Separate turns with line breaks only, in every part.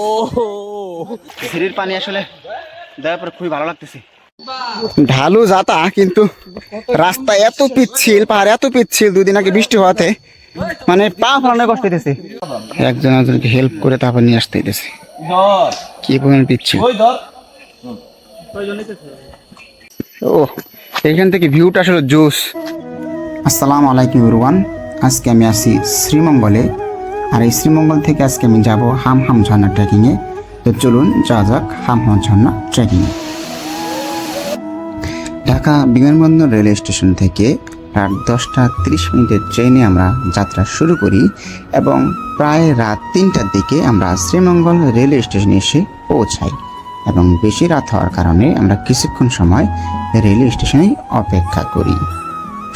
ও। সিঁড়ির পানি আসলে দেওয়ার পরে খুবই ভালো লাগতেছে। ঢালু যাতা কিন্তু রাস্তা এত পিচ্ছিল পাহাড় এত পিচ্ছিল দুদিন আগে বৃষ্টি হওয়াতে। মানে পা ফলানো কষ্ট হইতেছে। একজন একজনকে হেল্প করে তারপর নিয়ে আসতে হইতেছে। কি পরিমাণ পিচ্ছিল। ও এখান থেকে ভিউটা আসলে জোস আসসালামু আলাইকুম রুয়ান আজকে আমি আসি শ্রীমঙ্গলে। আর এই শ্রীমঙ্গল থেকে আজকে আমি যাব হাম হাম ঝর্ণা ট্রেকিংয়ে। তো চলুন যা যাক হাম হাম ঝর্ণা ট্রেকিংয়ে। ঢাকা বিমানবন্দর রেল স্টেশন থেকে রাত দশটা তিরিশ মিনিটের ট্রেনে আমরা যাত্রা শুরু করি এবং প্রায় রাত তিনটার দিকে আমরা শ্রীমঙ্গল রেল স্টেশনে এসে পৌঁছাই এবং বেশি রাত হওয়ার কারণে আমরা কিছুক্ষণ সময় রেল স্টেশনে অপেক্ষা করি।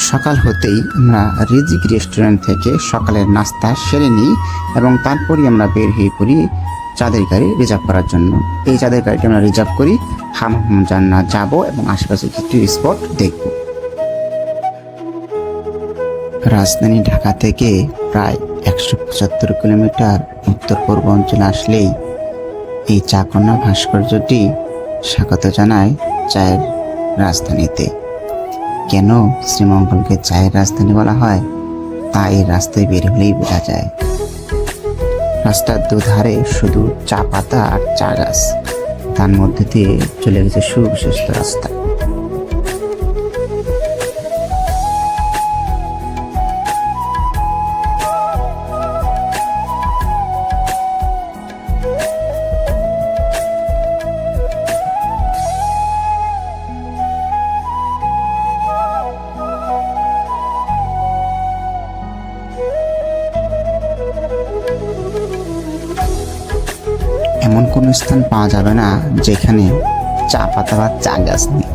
সকাল হতেই আমরা রিজিক রেস্টুরেন্ট থেকে সকালের নাস্তা সেরে নিই এবং তারপরই আমরা বের হয়ে পড়ি চাঁদের গাড়ি রিজার্ভ করার জন্য। এই চাঁদের গাড়িটা আমরা রিজার্ভ করি, হাম হাম জান্নাত যাব এবং আশেপাশে কিছু স্পট দেখব। রাজধানী ঢাকা থেকে প্রায় একশো পঁচাত্তর কিলোমিটার উত্তর পূর্ব অঞ্চলে আসলেই এই চাকন্যা ভাস্কর্যটি স্বাগত জানায় চায়ের রাজধানীতে। কেন শ্রীমঙ্গলকে চায়ের রাজধানী বলা হয়? তা এই রাস্তায় বের হলেই বোঝা যায়। রাস্তার দুধারে শুধু চা পাতা আর চা গাছ। তার মধ্যে দিয়ে চলে গেছে সুবিশিষ্ট রাস্তা। স্থান পাওয়া যাবে না যেখানে চা পাতা বা চা গাছ নেই।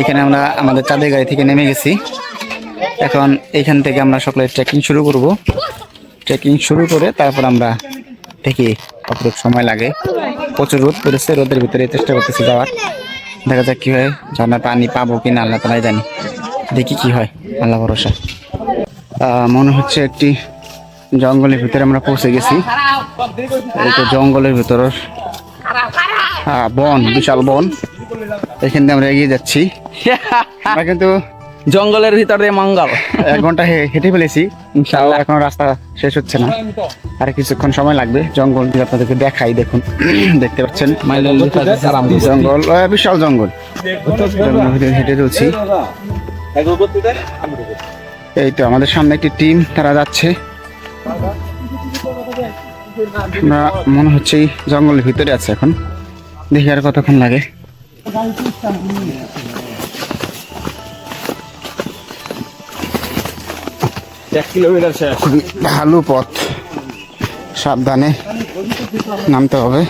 এখানে আমরা আমাদের চাঁদের গাড়ি থেকে নেমে গেছি। এখন এখান থেকে আমরা সকলে ট্রেকিং শুরু করব। ট্রেকিং শুরু করে তারপর আমরা দেখি কতটুকু সময় লাগে। প্রচুর রোদ পড়েছে, রোদের ভিতরে চেষ্টা করতেছি যাওয়ার। দেখা যাক কি হয়, ঝর্ণার পানি পাবো কি না আল্লাহ তালাই জানি। দেখি কি হয়। আল্লাহ ভরসা। আহ, মনে হচ্ছে একটি জঙ্গলের ভিতরে আমরা পৌঁছে গেছি। এই তো জঙ্গলের ভিতর। আহ, বন বিশাল বন। এখান দিয়ে আমরা এগিয়ে যাচ্ছি। আমরা কিন্তু
জঙ্গলের ভিতরে মঙ্গল।
এক ঘণ্টা হে- হেঁটে ফেলেছি। ইনশাআল্লাহ। এখন রাস্তা শেষ হচ্ছে না। আর কিছুক্ষণ সময় লাগবে। জঙ্গল আপনাদেরকে দেখাই দেখুন। দেখতে পাচ্ছেন? জঙ্গল বিশাল জঙ্গল। ভিতরে হেঁটে চলছি। এই তো আমাদের সামনে একটি টিম তারা যাচ্ছে। আমরা মনে হচ্ছে জঙ্গলের ভিতরে আছে এখন। দেখি আর কতক্ষণ লাগে।
এক কিলোমিটার শেষ।
খুবই ভালো পথ। সাবধানে নামতে হবে।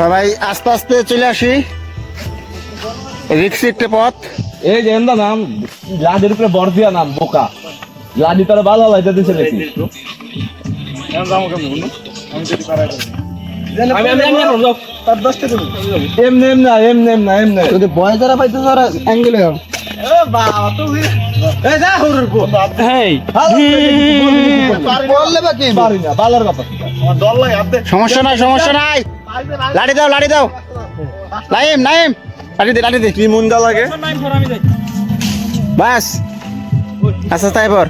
সবাই আস্তে আস্তে চলে আসি। রিক্সি একটা পথ।
এই যে এন্দা নাম লাদির উপরে বর দিয়া নাম বোকা। লাদি তারা ভালো লাইতে দিছে নাকি? এমনি করব তার 10 এমনি এমনি এমনি
যদি বয় যারা পাইতে তারা অ্যাঙ্গেলে
হেই না
সমস্যা নাই সমস্যা নাই। লাড়ি দাও লাড়ি দাও। নাইম নাইম। লাড়ি দে লাড়ি দে।
কি মুন্ডা লাগে?
বাস। আচ্ছা তাই পর।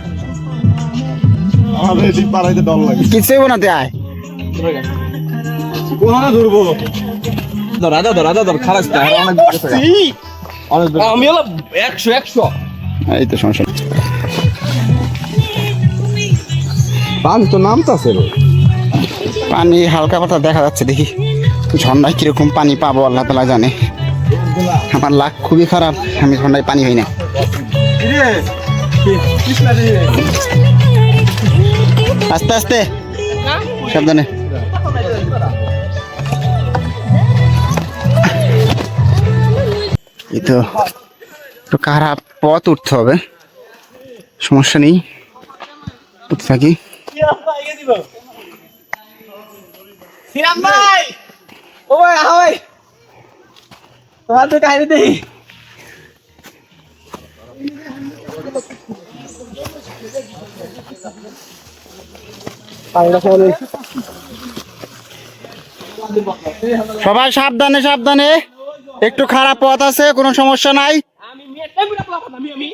আমাদের এদিক পারাইতে ডর লাগে।
কিছু বানাতে আয়।
কোহানা ধরবো? ধর ধর ধর খারাপ আমি হলো একশো একশো।
এই তো সমস্যা।
পান তো নামতাছে
পানি হালকা পাতা দেখা যাচ্ছে দেখি। ঝর্ণায় কীরকম পানি পাবো আল্লাহ তালা জানে। আমার লাখ খুবই খারাপ আমি ঝর্ণায় পানি হই না। আস্তে আস্তে। সাবধানে। তো একটু খারাপ পথ উঠতে হবে? সমস্যা নেই উঠতে থাকি। সবাই সাবধানে সাবধানে। একটু খারাপ পথ আছে কোনো সমস্যা নাই।
আমি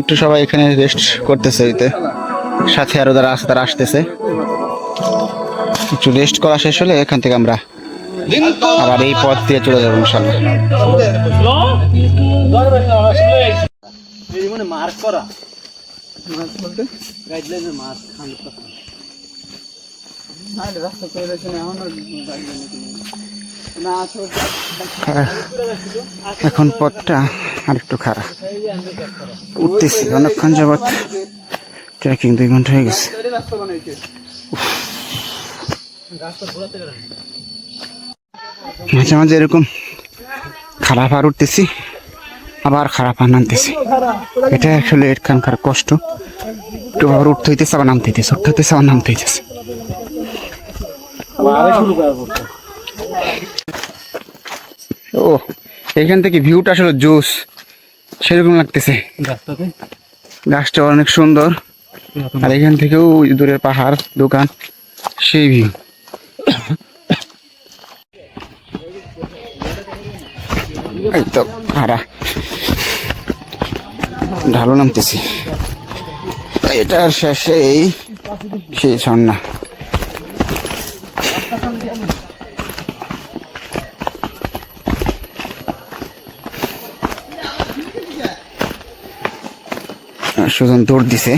একটু সবাই এখানে রেস্ট করতেছে ওইতে। সাথে আরও যারা আছে তারা আসতেছে। একটু রেস্ট করা শেষ হলে এখান থেকে আমরা আবার এই পথ দিয়ে চলে যাব ইনশাল্লাহ
মার্ক করা। মার্ক বলতে গাইডলাইনে মার্ক পার্সেন্ট রাস্তা করে
আর এখন পথটা আর একটু খারাপ। উঠতেছি, অনেকক্ষণ যাবৎ ট্রেকিং দুই ঘণ্টা হয়ে গেছে। মাঝে মাঝে এরকম খারাপ আর উঠতেছি, আবার খারাপ আর নামতেছি। এটা আসলে এখানকার কষ্ট। একটু আবার উঠতে হইতেছে, আবার নামতে হইতেছে, উঠতে হইতেছে, আবার নামতে হইতেছে। ও এখান থেকে ভিউটা আসলে জোস সেরকম লাগতেছে। গাছটা অনেক সুন্দর। আর এখান থেকেও দূরের পাহাড় দোকান সেই ভিউ। তো হারা ঢালো নামতেছি। এটার শেষেই সেই ঝর্ণা। সুজন দৌড় দিছে।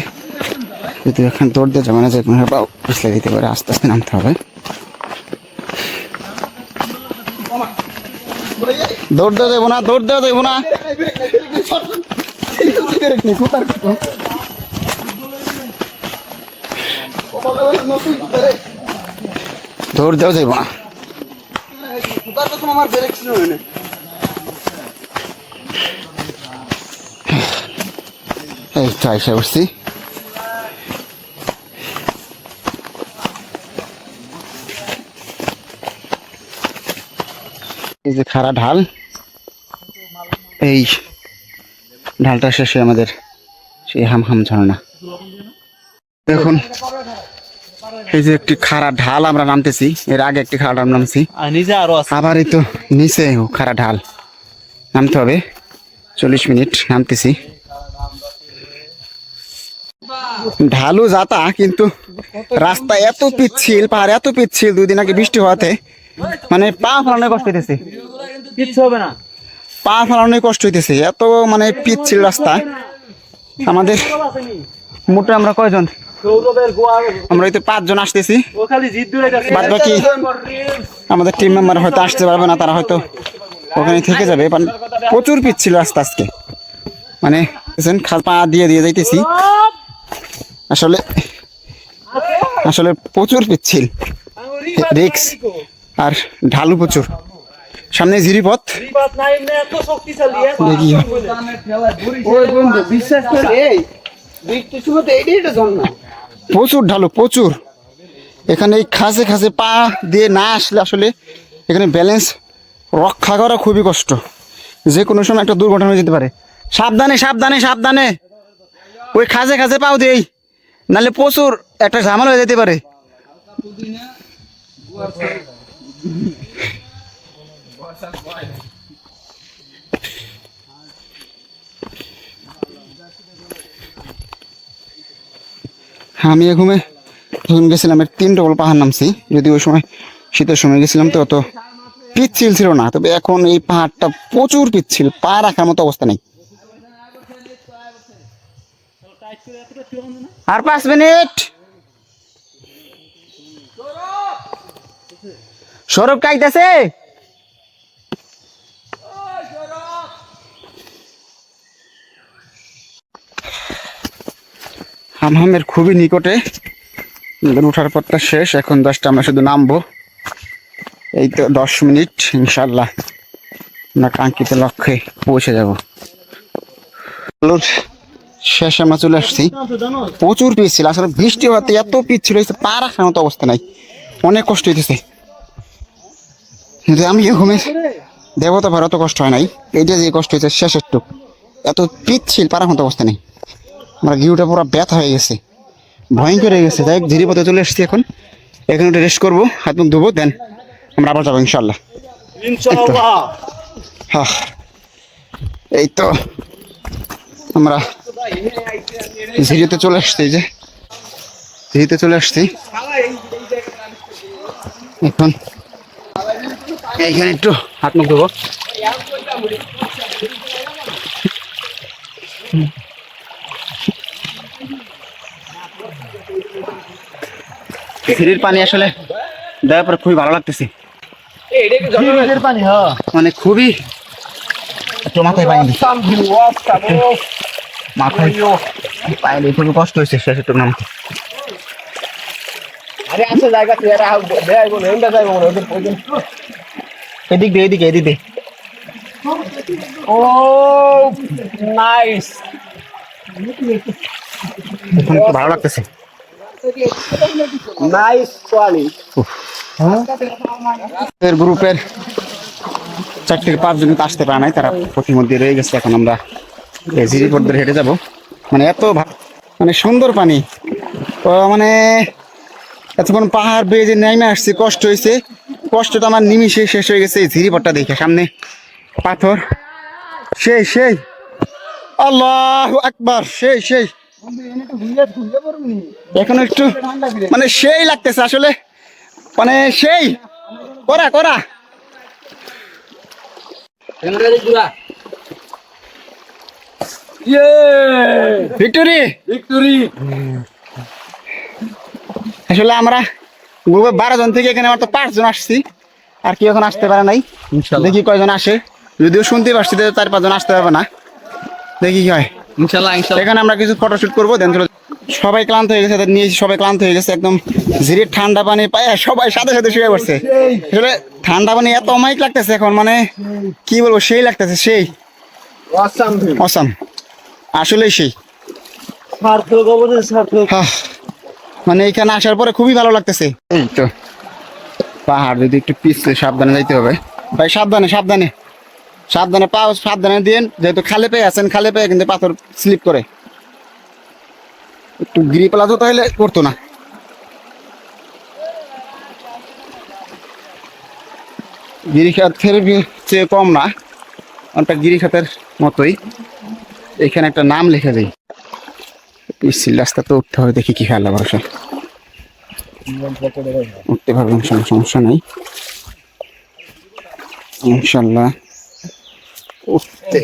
যদি এখন দৌড় দিয়ে জমানো যায় কোনো পাও পিছলে দিতে পারে, আস্তে আস্তে নামতে হবে। দৌড় দেওয়া যাব না, দৌড় দেওয়া যাব না। দৌড় দেওয়া যাব না। তো আইসা উঠছি এই যে খাড়া ঢাল এই ঢালটা শেষে আমাদের সেই হাম হাম ঝর্ণা। দেখুন এই যে একটি খাড়া ঢাল আমরা নামতেছি এর আগে একটি খাড়া ঢাল নামছি। আবার এই তো নিচে খাড়া ঢাল। নামতে হবে চল্লিশ মিনিট নামতেছি। ঢালু যাতা কিন্তু রাস্তা এত পিচ্ছিল পাহাড় এত পিচ্ছিল দুই দিন আগে বৃষ্টি হওয়াতে। মানে পা ফেলানোর কষ্ট হইতেছে।
কিচ্ছু হবে না।
পা ফেলানোর কষ্ট হইতেছে। এত মানে পিচ্ছিল রাস্তা। আমাদের মোটে আমরা কয়জন? আমরা হয়তো পাঁচজন আসতেছি। বাদ বাকি আমাদের টিম মেম্বার হয়তো আসতে পারবে না তারা হয়তো ওখানে থেকে যাবে। প্রচুর পিচ্ছিল রাস্তা আজকে। মানে খাল পা দিয়ে দিয়ে যাইতেছি। আসলে আসলে প্রচুর পিচ্ছিল। রিক্স আর ঢালু প্রচুর। সামনে ঝিরিপথ প্রচুর ঢালু, প্রচুর। এখানে এই খাসে খাসে পা দিয়ে না আসলে আসলে এখানে ব্যালেন্স রক্ষা করা খুবই কষ্ট। যে কোনো সময় একটা দুর্ঘটনা হয়ে যেতে পারে। সাবধানে সাবধানে সাবধানে। ওই খাসে খাসে পাও দেই নাহলে প্রচুর একটা ঝামেলা হয়ে যেতে পারে। আমি এ ঘুমে যখন গেছিলাম তিন ডবল পাহাড় নামছি। যদি ওই সময় শীতের সময় গেছিলাম তো, অত পিচ্ছিল ছিল না, তবে এখন এই পাহাড়টা প্রচুর পিচ্ছিল, পা রাখার মতো অবস্থা নেই। আর পাঁচ মিনিট। সৌরভ কাইতেছে? হামহামের খুবই নিকটে। উঠার পথটা শেষ। এখন দশটা, আমরা শুধু নামবো। এই তো দশ মিনিট ইনশাল্লাহ আমরা কাঙ্ক্ষিত লক্ষ্যে পৌঁছে যাব। শেষে আমরা চলে আসছি। প্রচুর পিচ ছিল আসলে বৃষ্টি হতে এত পিচ ছিল পা রাখার মতো অবস্থা নাই। অনেক কষ্ট হইতেছে। কিন্তু আমি ঘুমে দেবতা ভার অত কষ্ট হয় নাই। এইটা যে কষ্ট হয়েছে শেষের টুক এত পিচ ছিল পারার মতো অবস্থা নেই। আমার গিউটা পুরো ব্যথা হয়ে গেছে। ভয়ঙ্কর হয়ে গেছে। তাই ধীরে পথে চলে এসেছি এখন। এখানে একটু রেস্ট করব হাত মুখ ধুবো দেন আমরা আবার যাব ইনশাল্লাহ হ্যাঁ এই তো। আমরা ঝিরিতে চলে আসছি যে। ঝিরিতে চলে আসছি। এখন এইখানে একটু হাত মুখ ধোবো। ঝিরির পানি আসলে দেওয়ার পরে খুবই ভালো লাগতেছে।
হ্যাঁ।
মানে খুবই মাথায় পানি মাথায় পাইলে খুবই কষ্ট হয়েছে শেষ একটু নামতে।
আরে আছে জায়গা তুই এরা দেয় বলে এন্ডা যাইবো না ওদের ওদের
এদিক দিয়ে এদিকে এদিকে
ও নাইস।
ভালো লাগতেছে।
নাইস
এর গ্রুপের চার পাঁচজন পাঁচ জন আসতে পারে নাই তারা প্রতিমধ্যে রয়ে গেছে এখন আমরা জিরি হেঁটে যাব। মানে এত মানে সুন্দর পানি। ও মানে এতক্ষণ পাহাড় বেয়ে যে নেমে আসছে, কষ্ট হয়েছে কষ্টটা আমার নিমিশে শেষ হয়ে গেছে এই ঝিরি পথটা দেখে, সামনে পাথর। সেই সেই। আল্লাহ আকবার, সেই সেই। এখন একটু মানে সেই লাগতেছে আসলে। মানে সেই। করা করা। ভিক্টোরি
ভিক্টরি
আসলে আমরা বারো জন থেকে এখানে আমার তো পাঁচ জন আসছি। আর কি এখন আসতে পারে নাই। দেখি কয়জন আসে। যদিও শুনতে পারছি যে চার পাঁচজন আসতে পারবে না। দেখি কি হয়। এখানে আমরা কিছু ফটোশুট করব দেন সবাই ক্লান্ত হয়ে গেছে নিয়ে সবাই ক্লান্ত হয়ে গেছে একদম ঝিরির ঠান্ডা পানি পায় সবাই সাথে সাথে শুয়ে পড়ছে। আসলে ঠান্ডা পানি এত অমায়িক লাগতেছে এখন মানে কি বলব সেই লাগতেছে সেই।
অসাম
অসাম আসলেই সেই।
সার্থক অবশ্যই সার্থক।
মানে এখানে আসার পরে খুবই ভালো লাগতেছে। এই তো। পাহাড় যদি একটু পিছলে সাবধানে যাইতে হবে। ভাই সাবধানে সাবধানে। সাবধানে পাও সাবধানে দিন যেহেতু খালে পেয়ে আছেন খালে পেয়ে কিন্তু পাথর স্লিপ করে। একটু গিরি পালা তো তাহলে করতো না। গিরিখাত থেরাপি চেয়ে কম না। অনেকটা গিরিখাতের মতোই। এখানে একটা নাম লিখে দেয় পিচ্ছিল রাস্তা তো উঠতে হবে, দেখি কি খেয়াল ভরসা উঠতে পারবেন কোনো সমস্যা নেই। ইনশাল্লাহ, উঠতে।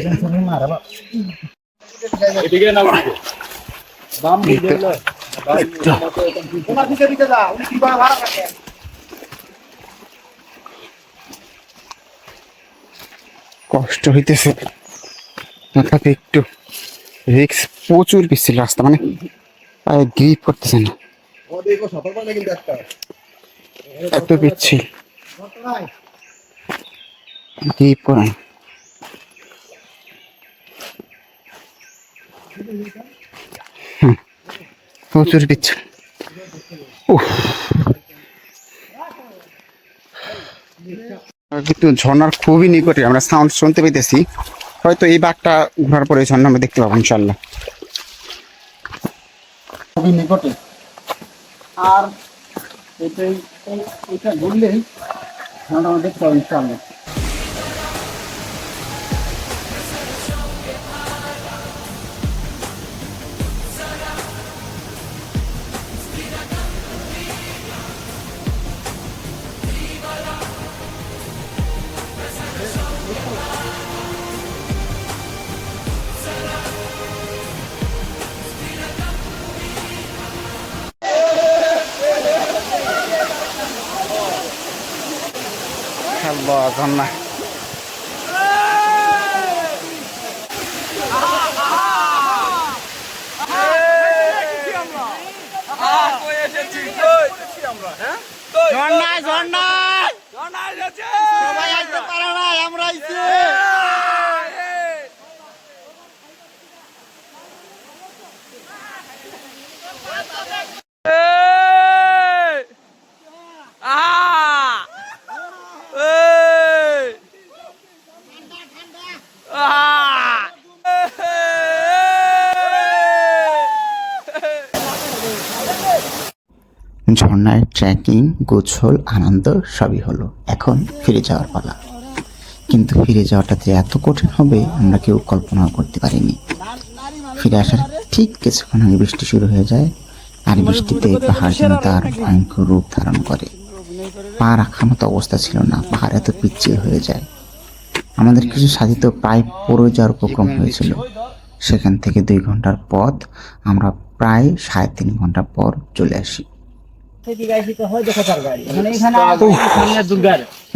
কষ্ট হইতেছে। একটু রিক্স প্রচুর পিচ্ছিল রাস্তা মানে পায়ে গ্রিপ করতেছে না। এত পিচ্ছিল। গ্রিপ করে প্রচুর পিচ্ছিল। উফ। কিন্তু ঝর্ণার খুবই নিকটে আমরা সাউন্ড শুনতে পেতেছি। হয়তো এই বাঘটা ঘোরার পরে ঝর্ণা আমরা দেখতে পাবো ইনশাল্লাহ খুবই নিকটে। আর এটাই এটা ঘুরলেই আমরা দেখতে পাবো ইনশাল্লাহ আল্লাহ ঝর্ণা ঝর্ণায় ঝর্ণায় সবাই আইতে পারে না আমরা আইছি। ঝর্ণায় ট্রেকিং গোছল, আনন্দ, সবই হলো। এখন ফিরে যাওয়ার পালা। কিন্তু ফিরে যাওয়াটা যে এত কঠিন হবে, আমরা কেউ কল্পনাও করতে পারিনি। ফিরে আসার ঠিক কিছুক্ষণ আগে বৃষ্টি শুরু হয়ে যায়, আর বৃষ্টিতে পাহাড় যেন তার ভয়ঙ্কর রূপ ধারণ করে। পা রাখার মতো অবস্থা ছিল না, পাহাড় এত পিচ্ছিল হয়ে যায়। আমাদের কিছু সাধিত প্রায় পড়ে যাওয়ার উপক্রম হয়েছিল। সেখান থেকে দুই ঘণ্টার পথ, আমরা প্রায় সাড়ে তিন ঘণ্টা পর চলে আসি।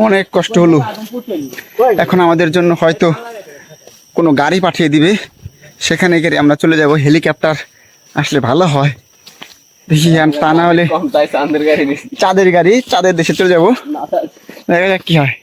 অনেক কষ্ট হলো। এখন আমাদের জন্য হয়তো কোনো গাড়ি পাঠিয়ে দিবে। সেখানে গেলে আমরা চলে যাব হেলিকপ্টার আসলে ভালো হয়। দেখি তা না হলে চাঁদের গাড়ি চাঁদের দেশে চলে যাব। দেখা যাক কি হয়।